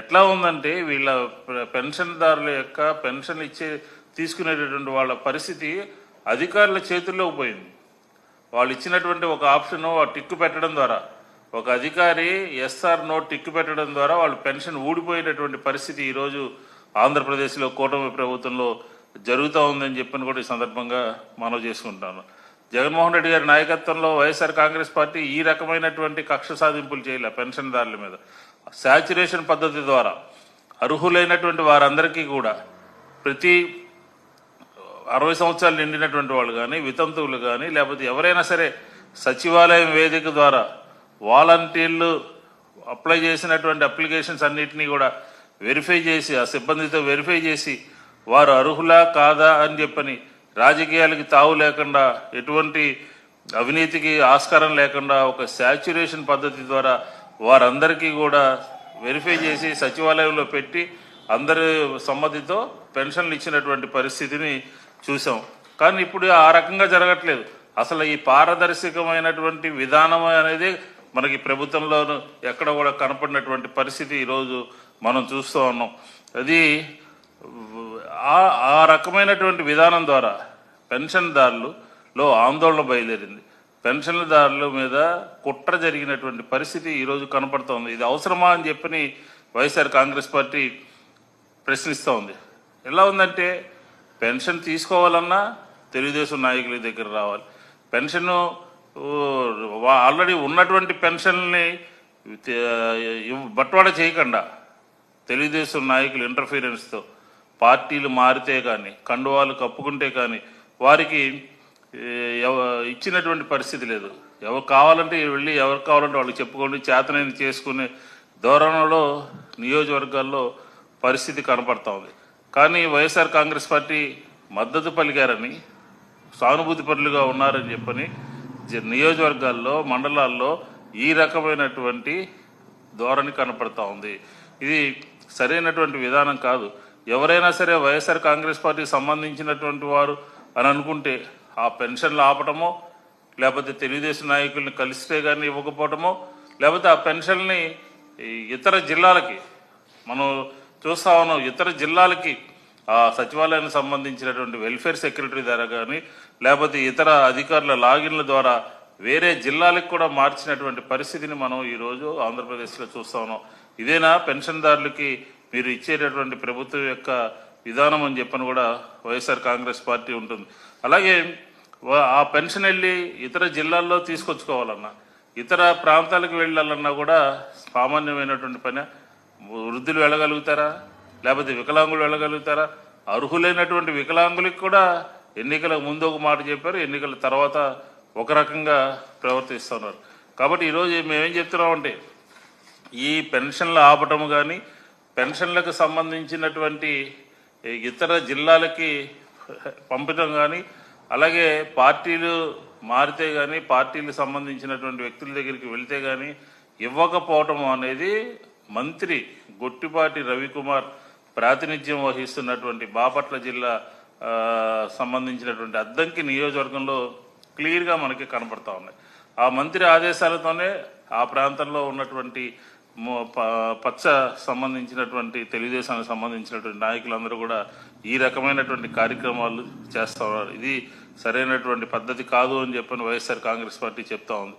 ఎట్లా ఉందంటే వీళ్ళ పెన్షన్దారుల యొక్క పెన్షన్ ఇచ్చే తీసుకునేటటువంటి వాళ్ళ పరిస్థితి అధికారుల చేతుల్లో పోయింది. వాళ్ళు ఇచ్చినటువంటి ఒక ఆప్షన్ టిక్కు పెట్టడం ద్వారా. ఒక అధికారి ఎస్ఆర్ నోట్ టిక్కు పెట్టడం ద్వారా వాళ్ళు పెన్షన్ ఊడిపోయినటువంటి పరిస్థితి ఈరోజు ఆంధ్రప్రదేశ్లో కూటమి ప్రభుత్వంలో జరుగుతూ ఉందని చెప్పని కూడా ఈ సందర్భంగా మనవి చేసుకుంటాను. జగన్మోహన్ రెడ్డి గారి నాయకత్వంలో వైఎస్ఆర్ కాంగ్రెస్ పార్టీ ఈ రకమైనటువంటి కక్ష సాధింపులు చేయలే పెన్షన్దారుల మీద. శాచురేషన్ పద్ధతి ద్వారా అర్హులైనటువంటి వారందరికీ కూడా ప్రతి అరవై సంవత్సరాలు నిండినటువంటి వాళ్ళు కానీ వితంతువులు కానీ లేకపోతే ఎవరైనా సరే సచివాలయం వేదిక ద్వారా వాలంటీర్లు అప్లై చేసినటువంటి అప్లికేషన్స్ అన్నిటినీ కూడా వెరిఫై చేసి ఆ సిబ్బందితో వెరిఫై చేసి వారు అర్హులా కాదా అని చెప్పని రాజకీయాలకి తావు లేకుండా ఎటువంటి అవినీతికి ఆస్కారం లేకుండా ఒక శాచ్యురేషన్ పద్ధతి ద్వారా వారందరికీ కూడా వెరిఫై చేసి సచివాలయంలో పెట్టి అందరి సమ్మతితో పెన్షన్లు ఇచ్చినటువంటి పరిస్థితిని చూసాం. కానీ ఇప్పుడు ఆ రకంగా జరగట్లేదు. అసలు ఈ పారదర్శకమైనటువంటి విధానం అనేది మనకి ప్రభుత్వంలోనూ ఎక్కడ కూడా కనపడినటువంటి పరిస్థితి ఈరోజు మనం చూస్తూ ఉన్నాం. అది ఆ రకమైనటువంటి విధానం ద్వారా పెన్షన్దారులలో ఆందోళన బయలుదేరింది. పెన్షన్దారుల మీద కుట్ర జరిగినటువంటి పరిస్థితి ఈరోజు కనపడుతోంది ఇది అవసరమా అని చెప్పని వైఎస్ఆర్ కాంగ్రెస్ పార్టీ ప్రశ్నిస్తూ ఉంది. ఎలా ఉందంటే పెన్షన్ తీసుకోవాలన్నా తెలుగుదేశం నాయకుల దగ్గర రావాలి. పెన్షన్ ఆల్రెడీ ఉన్నటువంటి పెన్షన్ని బట్వాడ బట్వాడా చేయకుండా తెలుగుదేశం నాయకులు ఇంటర్ఫీరెన్స్తో పార్టీలు మారితే కానీ కండువాలు కప్పుకుంటే కానీ వారికి ఇచ్చినటువంటి పరిస్థితి లేదు. ఎవరు కావాలంటే వెళ్ళి ఎవరు కావాలంటే వాళ్ళు చెప్పుకోండి చేతనైన చేసుకునే ధోరణిలో నియోజకవర్గాల్లో పరిస్థితి కనపడతా ఉంది. కానీ వైఎస్ఆర్ కాంగ్రెస్ పార్టీ మద్దతు పలికారని సానుభూతి పరులుగా ఉన్నారని చెప్పని నియోజకవర్గాల్లో మండలాల్లో ఈ రకమైనటువంటి ధోరణి కనపడతా ఉంది. ఇది సరైనటువంటి విధానం కాదు. ఎవరైనా సరే వైఎస్ఆర్ కాంగ్రెస్ పార్టీకి సంబంధించినటువంటి వారు అని అనుకుంటే ఆ పెన్షన్లు ఆపటమో లేకపోతే తెలుగుదేశం నాయకుల్ని కలిస్తే కానీ ఇవ్వకపోవటమో లేకపోతే ఆ పెన్షన్ని ఇతర జిల్లాలకి మనం చూస్తా ఉన్నాం ఇతర జిల్లాలకి ఆ సచివాలయానికి సంబంధించినటువంటి వెల్ఫేర్ సెక్రటరీ ద్వారా కానీ లేకపోతే ఇతర అధికారుల లాగిన్ల ద్వారా వేరే జిల్లాలకు కూడా మార్చినటువంటి పరిస్థితిని మనం ఈరోజు ఆంధ్రప్రదేశ్లో చూస్తా ఉన్నాం. ఇదేనా? పెన్షన్దారులకి మీరు ఇచ్చేటటువంటి ప్రభుత్వం యొక్క విధానం అని చెప్పని కూడా వైఎస్ఆర్ కాంగ్రెస్ పార్టీ ఉంటుంది. అలాగే ఆ పెన్షన్ వెళ్ళి ఇతర జిల్లాల్లో తీసుకొచ్చుకోవాలన్నా ఇతర ప్రాంతాలకు వెళ్ళాలన్నా కూడా సామాన్యమైనటువంటి పని. వృద్ధులు వెళ్ళగలుగుతారా? లేకపోతే వికలాంగులు వెళ్ళగలుగుతారా? అర్హులైనటువంటి వికలాంగులకు కూడా ఎన్నికల ముందు ఒక మాట చెప్పారు. ఎన్నికల తర్వాత ఒక రకంగా ప్రవర్తిస్తున్నారు కాబట్టి ఈరోజు మేమేం చెప్తున్నామంటే ఈ పెన్షన్లు ఆపటం కానీ పెన్షన్లకు సంబంధించినటువంటి ఇతర జిల్లాలకి పంపడం కానీ అలాగే పార్టీలు మారితే కానీ పార్టీలకు సంబంధించినటువంటి వ్యక్తుల దగ్గరికి వెళ్తే కానీ ఇవ్వకపోవటం అనేది మంత్రి గొట్టిపాటి రవికుమార్ ప్రాతినిధ్యం వహిస్తున్నటువంటి బాపట్ల జిల్లా సంబంధించినటువంటి అద్దంకి నియోజకవర్గంలో క్లియర్గా మనకి కనపడతా ఉన్నాయి. ఆ మంత్రి ఆదేశాలతోనే ఆ ప్రాంతంలో ఉన్నటువంటి పచ్చ సంబంధించినటువంటి తెలుగుదేశానికి సంబంధించినటువంటి నాయకులందరూ కూడా ఈ రకమైనటువంటి కార్యక్రమాలు చేస్తా ఉన్నారు. ఇది సరైనటువంటి పద్ధతి కాదు అని చెప్పని వైఎస్ఆర్ కాంగ్రెస్ పార్టీ చెప్తా ఉంది.